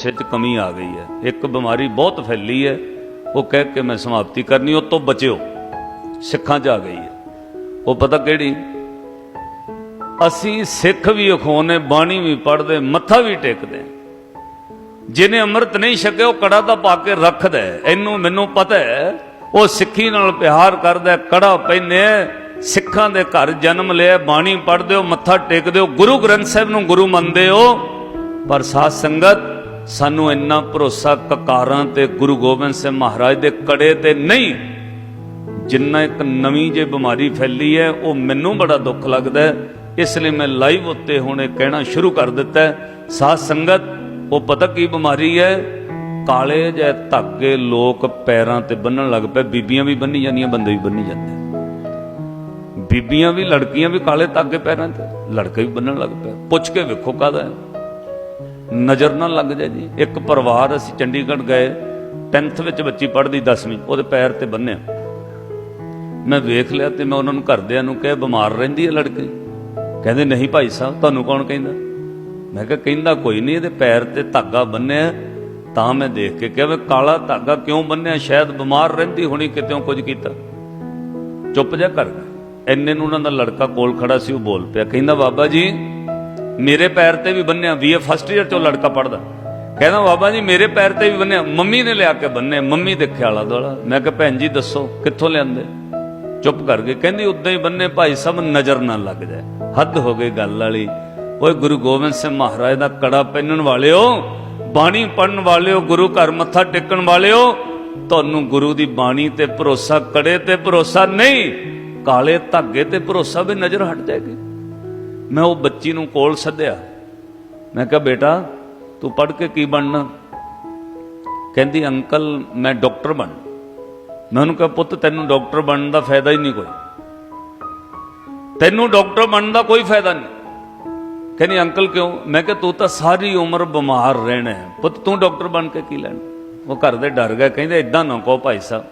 ਸਿੱਧ ਕਮੀ ਆ ਗਈ ਹੈ। ਇੱਕ ਬਿਮਾਰੀ ਬਹੁਤ ਫੈਲੀ ਹੈ। ਉਹ ਕਹਿ ਕੇ ਮੈਂ ਸਮਾਪਤੀ ਕਰਨੀ, ਉਹ ਤੋਂ ਬਚਿਓ। ਸਿੱਖਾਂ 'ਚ ਆ ਗਈ ਹੈ। ਉਹ ਪਤਾ ਕਿਹੜੀ? ਅਸੀਂ ਸਿੱਖ ਵੀ ਅਖੋਨੇ ਬਾਣੀ ਵੀ ਪੜ੍ਹਦੇ, ਮੱਥਾ ਵੀ ਟੇਕਦੇ ਜਿਹਨੇ ਅੰਮ੍ਰਿਤ ਨਹੀਂ ਛਕਿਆ, ਉਹ ਕੜਾ ਤਾਂ ਪਾ ਕੇ ਰੱਖਦਾ ਇਹਨੂੰ ਮੈਨੂੰ ਪਤਾ ਹੈ, ਉਹ ਸਿੱਖੀ ਨਾਲ ਪਿਆਰ ਕਰਦਾ ਕੜਾ ਪੈਨੇ ਸਿੱਖਾਂ ਦੇ ਘਰ ਜਨਮ ਲਿਆ, ਬਾਣੀ ਪੜ੍ਹਦੇ ਹੋ, ਮੱਥਾ ਟੇਕਦੇ ਹੋ। ਗੁਰੂ ਗ੍ਰੰਥ ਸਾਹਿਬ ਨੂੰ ਗੁਰੂ ਮੰਨਦੇ ਹੋ। ਪਰ ਸਾਧ ਸੰਗਤ ਸਾਨੂੰ ਇੰਨਾ ਭਰੋਸਾ ਕਕਾਰਾਂ ਤੇ ਗੁਰੂ ਗੋਬਿੰਦ ਸਿੰਘ ਮਹਾਰਾਜ ਦੇ ਕੜੇ ਤੇ ਨਹੀਂ, ਜਿੰਨਾ ਇੱਕ ਨਵੀਂ ਜੇ ਬਿਮਾਰੀ ਫੈਲੀ ਹੈ, ਉਹ ਮੈਨੂੰ ਬੜਾ ਦੁੱਖ ਲੱਗਦਾ ਹੈ। ਇਸ ਲਈ ਮੈਂ ਲਾਈਵ ਉੱਤੇ ਹੁਣ ਇਹ ਕਹਿਣਾ ਸ਼ੁਰੂ ਕਰ ਦਿੱਤਾ ਹੈ। ਸਾਧ ਸੰਗਤ, ਉਹ ਪਤਾ ਕੀ ਬਿਮਾਰੀ ਹੈ? ਕਾਲੇ ਜੇ ਧਾਗੇ ਲੋਕ ਪੈਰਾਂ ਤੇ ਬੰਨਣ ਲੱਗ ਪਏ, ਬੀਬੀਆਂ ਵੀ ਬੰਨੀ ਜਾਂਦੀਆਂ, ਬੰਦੇ ਵੀ ਬੰਨੀ ਜਾਂਦੇ। ਬੀਬੀਆਂ ਵੀ, ਲੜਕੀਆਂ ਵੀ ਕਾਲੇ ਧਾਗੇ ਪੈਰਾਂ ਤੇ, ਲੜਕੇ ਵੀ ਬੰਨਣ ਲੱਗ ਪਏ। ਪੁੱਛ ਕੇ ਵੇਖੋ ਕਾਹਦਾ ਹੈ। ਨਜ਼ਰ ਨਾ ਲੱਗ ਜਾਏ ਜੀ। ਇੱਕ ਪਰਿਵਾਰ ਅਸੀਂ ਚੰਡੀਗੜ੍ਹ ਗਏ 10th ਵਿੱਚ ਬੱਚੀ ਪੜ੍ਹਦੀ 10ਵੀਂ ਉਹਦੇ ਪੈਰ ਤੇ ਬੰਨਿਆ। ਮੈਂ ਵੇਖ ਲਿਆ ਤੇ ਮੈਂ ਉਹਨਾਂ ਨੂੰ ਘਰਦਿਆਂ ਨੂੰ ਕਿਹਾ, ਬਿਮਾਰ ਰਹਿੰਦੀ ਹੈ ਲੜਕੀ। ਕਹਿੰਦੇ, ਨਹੀਂ ਭਾਈ ਸਾਹਿਬ, ਤੁਹਾਨੂੰ ਕੌਣ ਕਹਿੰਦਾ? ਮੈਂ ਕਿਹਾ, ਕਹਿੰਦਾ ਕੋਈ ਨਹੀਂ, ਇਹਦੇ ਪੈਰ ਤੇ ਧਾਗਾ ਬੰਨਿਆ ਤਾਂ ਮੈਂ ਦੇਖ ਕੇ ਕਿਹਾ, ਵੀ ਕਾਲਾ ਧਾਗਾ ਕਿਉਂ ਬੰਨਿਆ? ਸ਼ਾਇਦ ਬਿਮਾਰ ਰਹਿੰਦੀ ਹੋਣੀ ਕਿਤੇੋਂ ਕੁਝ ਕੀਤਾ? ਚੁੱਪ ਜਾ ਕਰ ਗਏ ਐਨੇ ਨੂੰ ਉਹਨਾਂ ਦਾ ਲੜਕਾ ਕੋਲ ਖੜਾ ਸੀ, ਉਹ ਬੋਲ ਪਿਆ, ਕਹਿੰਦਾ, ਬਾਬਾ ਜੀ ਮੇਰੇ ਪੈਰ ਤੇ ਵੀ ਬੰਨਿਆ, ਵੀ ਇਹ ਫਸਟ ਇਅਰ ਚੋਂ ਲੜਕਾ ਪੜਦਾ ਕਹਿੰਦਾ, ਬਾਬਾ ਜੀ, ਮੇਰੇ ਪੈਰ ਤੇ ਵੀ ਬੰਨਿਆ, ਮੰਮੀ ਨੇ ਲਿਆ ਕੇ ਬੰਨੇ ਮੰਮੀ ਦੇਖਿਆ ਆਲਾ ਦੋਲਾ ਮੈਂ ਕਿਹਾ, ਭੈਣ ਜੀ, ਦੱਸੋ, ਕਿੱਥੋਂ ਲਿਆਂਦੇ? ਚੁੱਪ ਕਰ ਗਏ। ਕਹਿੰਦੀ, ਉਦਾਂ ਹੀ ਬੰਨੇ, ਭਾਈ ਸਾਹਿਬ, ਨਜ਼ਰ ਨਾ ਲੱਗ ਜਾਏ। ਹੱਦ ਹੋ ਗਈ ਗੱਲ ਵਾਲੀ। ਓਏ, ਗੁਰੂ ਗੋਬਿੰਦ ਸਿੰਘ ਮਹਾਰਾਜ ਦਾ ਕੜਾ ਪਹਿਨਣ ਵਾਲਿਓ, ਬਾਣੀ ਪੜਨ ਵਾਲਿਓ, ਗੁਰੂ ਘਰ ਮੱਥਾ ਟੇਕਣ ਵਾਲਿਓ, ਤੁਹਾਨੂੰ ਗੁਰੂ ਦੀ ਬਾਣੀ ਤੇ ਭਰੋਸਾ, ਕੜੇ ਤੇ ਭਰੋਸਾ ਨਹੀਂ, ਕਾਲੇ ਧਾਗੇ ਤੇ ਭਰੋਸਾ ਵੀ ਨਜ਼ਰ ਹਟ ਜਾਏਗੀ। ਮੈਂ ਉਹ ਬੱਚੀ ਨੂੰ ਕੋਲ ਸੱਦਿਆ। ਮੈਂ ਕਿਹਾ, ਬੇਟਾ, ਤੂੰ ਪੜ੍ਹ ਕੇ ਕੀ ਬਣਨਾ? ਕਹਿੰਦੀ, ਅੰਕਲ, ਮੈਂ ਡਾਕਟਰ ਬਣ। ਮੈਂ ਉਹਨੂੰ ਕਿਹਾ, ਪੁੱਤ, ਤੈਨੂੰ ਡਾਕਟਰ ਬਣਨ ਦਾ ਫਾਇਦਾ ਹੀ ਨਹੀਂ ਕੋਈ। ਤੈਨੂੰ ਡਾਕਟਰ ਬਣਨ ਦਾ ਕੋਈ ਫਾਇਦਾ ਨਹੀਂ। ਕਹਿੰਦੀ, ਅੰਕਲ, ਕਿਉਂ? ਮੈਂ ਕਿਹਾ, ਤੂੰ ਤਾਂ ਸਾਰੀ ਉਮਰ ਬਿਮਾਰ ਰਹਿਣਾ ਹੈ। ਪੁੱਤ, ਤੂੰ ਡਾਕਟਰ ਬਣ ਕੇ ਕੀ ਲੈਣਾ? ਉਹ ਘਰ ਦੇ ਡਰ ਗਏ, ਕਹਿੰਦੇ ਇਦਾਂ ਨਾ ਕਹੋ ਭਾਈ ਸਾਹਿਬ,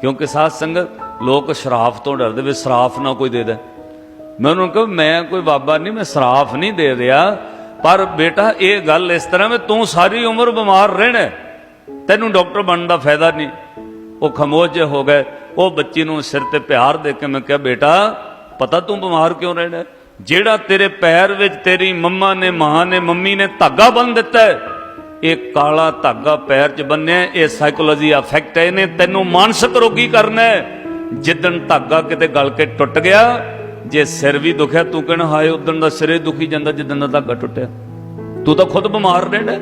ਕਿਉਂਕਿ ਸਾਧ ਸੰਗਤ ਲੋਕ ਸ਼ਰਾਫ ਤੋਂ ਡਰਦੇ ਵੀ ਸ਼ਰਾਫ ਨਾ ਕੋਈ ਦੇ ਦੇ। ਮੈਂ ਉਹਨੂੰ ਕਿਹਾ, ਮੈਂ ਕੋਈ ਬਾਬਾ ਨਹੀਂ ਮੈਂ ਸ਼ਰਾਫ ਨਹੀਂ ਦੇ ਰਿਹਾ, ਪਰ ਬੇਟਾ ਇਹ ਗੱਲ ਇਸ ਤਰ੍ਹਾਂ ਵੀ ਤੂੰ ਸਾਰੀ ਉਮਰ ਬਿਮਾਰ ਰਹਿਣਾ ਤੈਨੂੰ ਡਾਕਟਰ ਬਣਨ ਦਾ ਫਾਇਦਾ ਨਹੀਂ ਉਹ ਖਮੋਜ ਜਿਹੇ ਹੋ ਗਏ। ਉਹ ਬੱਚੀ ਨੂੰ ਸਿਰ ਤੇ ਪਿਆਰ ਦੇ ਕੇ ਮੈਂ ਕਿਹਾ, ਬੇਟਾ, ਪਤਾ ਤੂੰ ਬਿਮਾਰ ਕਿਉਂ ਰਹਿਣਾ ਜਿਹੜਾ ਤੇਰੇ ਪੈਰ ਵਿੱਚ ਤੇਰੀ ਮੰਮਾ ਨੇ, ਮਾਂ ਨੇ, ਮੰਮੀ ਨੇ ਧਾਗਾ ਬੰਨ ਦਿੱਤਾ ਇਹ ਕਾਲਾ ਧਾਗਾ ਪੈਰ 'ਚ ਬੰਨਿਆ ਇਹ ਸਾਈਕੋਲੋਜੀ ਅਫੈਕਟ ਹੈ, ਇਹਨੇ ਤੈਨੂੰ ਮਾਨਸਿਕ ਰੋਗੀ ਕਰਨਾ ਹੈ। ਜਿੱਦਣ ਧਾਗਾ ਕਿਤੇ ਗਲ ਕੇ ਟੁੱਟ ਗਿਆ ਜੇ ਸਿਰ ਵੀ ਦੁਖਿਆ, ਤੂੰ ਕਹਿਣਾ, ਹਾਏ ਉਦੋਂ ਦਾ ਸਿਰੇ ਦੁਖੀ ਜਾਂਦਾ, ਜਿੱਦਣ ਦਾ ਧਾਗਾ ਟੁੱਟਿਆ। ਤੂੰ ਤਾਂ ਖੁਦ ਬਿਮਾਰ ਰਹਿਣਾ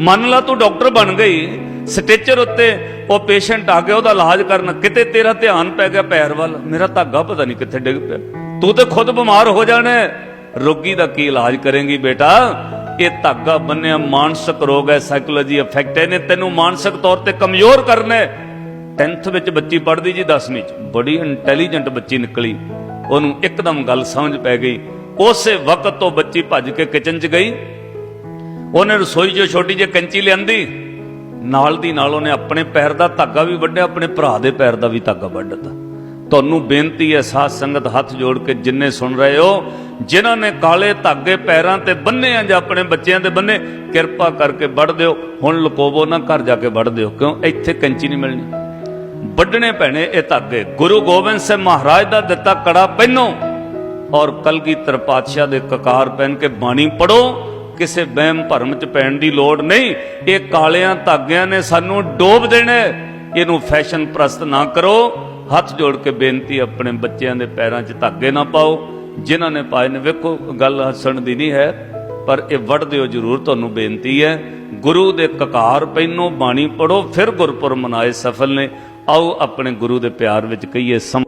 ਮੰਨ ਲਾ ਤੂੰ ਡਾਕਟਰ ਬਣ ਗਈ, ਸਟੇਚਰ ਉੱਤੇ ਉਹ ਪੇਸ਼ੈਂਟ ਆ ਗਿਆ, ਉਹਦਾ ਇਲਾਜ ਕਰਨ, ਕਿਤੇ ਤੇਰਾ ਧਿਆਨ ਪੈ ਗਿਆ ਪੈਰ ਵੱਲ, ਮੇਰਾ ਧਾਗਾ ਪਤਾ ਨਹੀਂ ਕਿੱਥੇ ਡਿੱਗ ਪਿਆ। ਤੂੰ ਤੇ ਖੁਦ ਬਿਮਾਰ ਹੋ ਜਾਣਾ ਰੋਗੀ ਦਾ ਕੀ ਇਲਾਜ ਕਰੇਂਗੀ ਬੇਟਾ? ਇਹ ਧਾਗਾ ਬੰਨਿਆ, ਮਾਨਸਿਕ ਰੋਗ ਹੈ ਸਾਈਕੋਲੋਜੀ ਅਫੈਕਟ ਹੈ ਨੇ ਤੈਨੂੰ ਮਾਨਸਿਕ ਤੌਰ ਤੇ ਕਮਜ਼ੋਰ ਕਰਨਾ ਹੈ। 10th ਵਿੱਚ ਬੱਚੀ ਪੜ੍ਹਦੀ ਜੀ 10ਵੀਂ ਚ। ਬੜੀ ਇੰਟੈਲੀਜੈਂਟ ਬੱਚੀ ਨਿਕਲੀ। ਉਹਨੂੰ ਇੱਕਦਮ ਗੱਲ ਸਮਝ ਪੈ ਗਈ। ਉਸੇ ਵਕਤ ਤੋਂ ਬੱਚੀ ਭੱਜ ਕੇ ਕਿਚਨ 'ਚ ਗਈ। ਉਹਨੇ ਰਸੋਈ 'ਚੋਂ ਛੋਟੀ ਜਿਹੀ ਕੰਚੀ ਲਿਆਂਦੀ। ਨਾਲ ਦੀ ਨਾਲ ਉਹਨੇ ਆਪਣੇ ਪੈਰ ਦਾ ਧਾਗਾ ਵੀ ਵੱਢਿਆ, ਆਪਣੇ ਭਰਾ ਦੇ ਪੈਰ ਦਾ ਵੀ ਧਾਗਾ ਵੱਢ ਦਿੱਤਾ ਤੁਹਾਨੂੰ ਬੇਨਤੀ ਹੈ, ਸਾਧ ਸੰਗਤ ਹੱਥ ਜੋੜ ਕੇ ਜਿੰਨੇ ਸੁਣ ਰਹੇ ਹੋ, ਜਿਨ੍ਹਾਂ ਨੇ ਕਾਲੇ ਧਾਗੇ ਪੈਰਾਂ ਤੇ ਬੰਨੇ ਆ ਜਾਂ ਆਪਣੇ ਬੱਚਿਆਂ ਦੇ ਬੰਨੇ, ਕਿਰਪਾ ਕਰਕੇ ਵੱਢ ਦਿਓ। ਹੁਣ ਲੁਕੋਵੋ ਨਾ, ਘਰ ਜਾ ਕੇ ਵੱਢ ਦਿਓ। ਕਿਉਂ? ਇੱਥੇ ਕੰਚੀ ਨਹੀਂ ਮਿਲਣੀ। ਵੱਢਣੇ ਪੈਣੇ, ਇਹ ਧਾਗੇ ਗੁਰੂ ਗੋਬਿੰਦ ਸਿੰਘ ਮਹਾਰਾਜ ਦਾ ਦਿੱਤਾ ਕੜਾ ਪਹਿਨੋ ਔਰ ਕਲਗੀਧਰ ਪਾਤਸ਼ਾਹ ਦੇ ਕਕਾਰ ਪਹਿਨ ਕੇ ਬਾਣੀ ਪੜੋ ਕਿਸੇ ਵਹਿਮ ਭਰਮ ਚ ਪੈਣ ਦੀ ਲੋੜ ਨਹੀਂ। ਇਹ ਕਾਲਿਆਂ ਧਾਗਿਆਂ ਨੇ ਸਾਨੂੰ ਡੋਬ ਦੇਣਾ ਇਹਨੂੰ ਫੈਸ਼ਨ ਪ੍ਰਸਤ ਨਾ ਕਰੋ। ਹੱਥ ਜੋੜ ਕੇ ਬੇਨਤੀ, ਆਪਣੇ ਬੱਚਿਆਂ ਦੇ ਪੈਰਾਂ 'ਚ ਧਾਗੇ ਨਾ ਪਾਓ। ਜਿਨ੍ਹਾਂ ਨੇ ਪਾਏ ਨੇ, ਵੇਖੋ, ਗੱਲ ਹੱਸਣ ਦੀ ਨਹੀਂ ਹੈ, ਪਰ ਇਹ ਵੜ ਦਿਓ, ਜ਼ਰੂਰ ਤੁਹਾਨੂੰ ਬੇਨਤੀ ਹੈ। ਗੁਰੂ ਦੇ ਕਕਾਰ ਪਹਿਨੋ, ਬਾਣੀ ਪੜੋ ਫਿਰ ਗੁਰਪੁਰਬ ਮਨਾਏ ਸਫਲ ਨੇ। ਆਓ ਆਪਣੇ ਗੁਰੂ ਦੇ ਪਿਆਰ ਵਿੱਚ ਕਹੀਏ ਸਮ